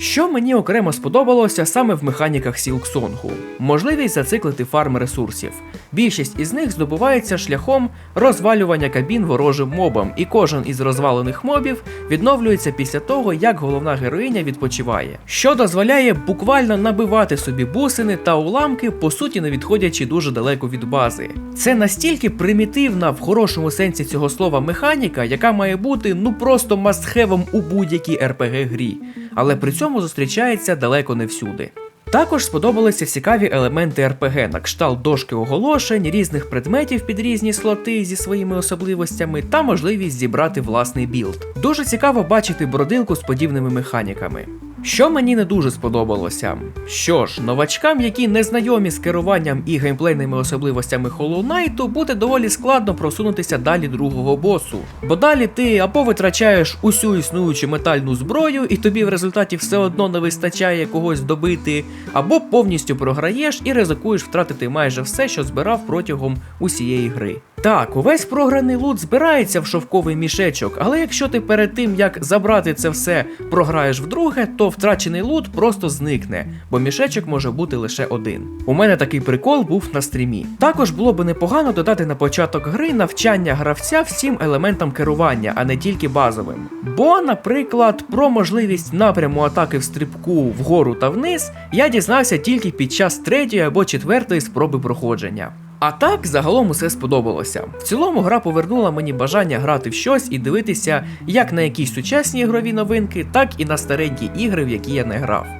Що мені окремо сподобалося саме в механіках Сілксонгу? Можливість зациклити фарм ресурсів. Більшість із них здобувається шляхом розвалювання кабін ворожим мобам, і кожен із розвалених мобів відновлюється після того, як головна героїня відпочиває, що дозволяє буквально набивати собі бусини та уламки, по суті, не відходячи дуже далеко від бази. Це настільки примітивна в хорошому сенсі цього слова механіка, яка має бути ну просто мастхевом у будь-якій RPG грі, але при цьому зустрічається далеко не всюди. Також сподобалися цікаві елементи РПГ на кшталт дошки оголошень, різних предметів під різні слоти зі своїми особливостями та можливість зібрати власний білд. Дуже цікаво бачити бродилку з подібними механіками. Що мені не дуже сподобалося? Що ж, новачкам, які не знайомі з керуванням і геймплейними особливостями Hollow Knight, буде доволі складно просунутися далі другого босу. Бо далі ти або витрачаєш усю існуючу метальну зброю, і тобі в результаті все одно не вистачає когось добити, або повністю програєш і ризикуєш втратити майже все, що збирав протягом усієї гри. Так, увесь програний лут збирається в шовковий мішечок, але якщо ти перед тим як забрати це все програєш вдруге, то втрачений лут просто зникне, бо мішечок може бути лише один. У мене такий прикол був на стрімі. Також було би непогано додати на початок гри навчання гравця всім елементам керування, а не тільки базовим. Бо, наприклад, про можливість напряму атаки в стрибку вгору та вниз я дізнався тільки під час третьої або четвертої спроби проходження. А так, загалом усе сподобалося. В цілому гра повернула мені бажання грати в щось і дивитися як на якісь сучасні ігрові новинки, так і на старенькі ігри, в які я не грав.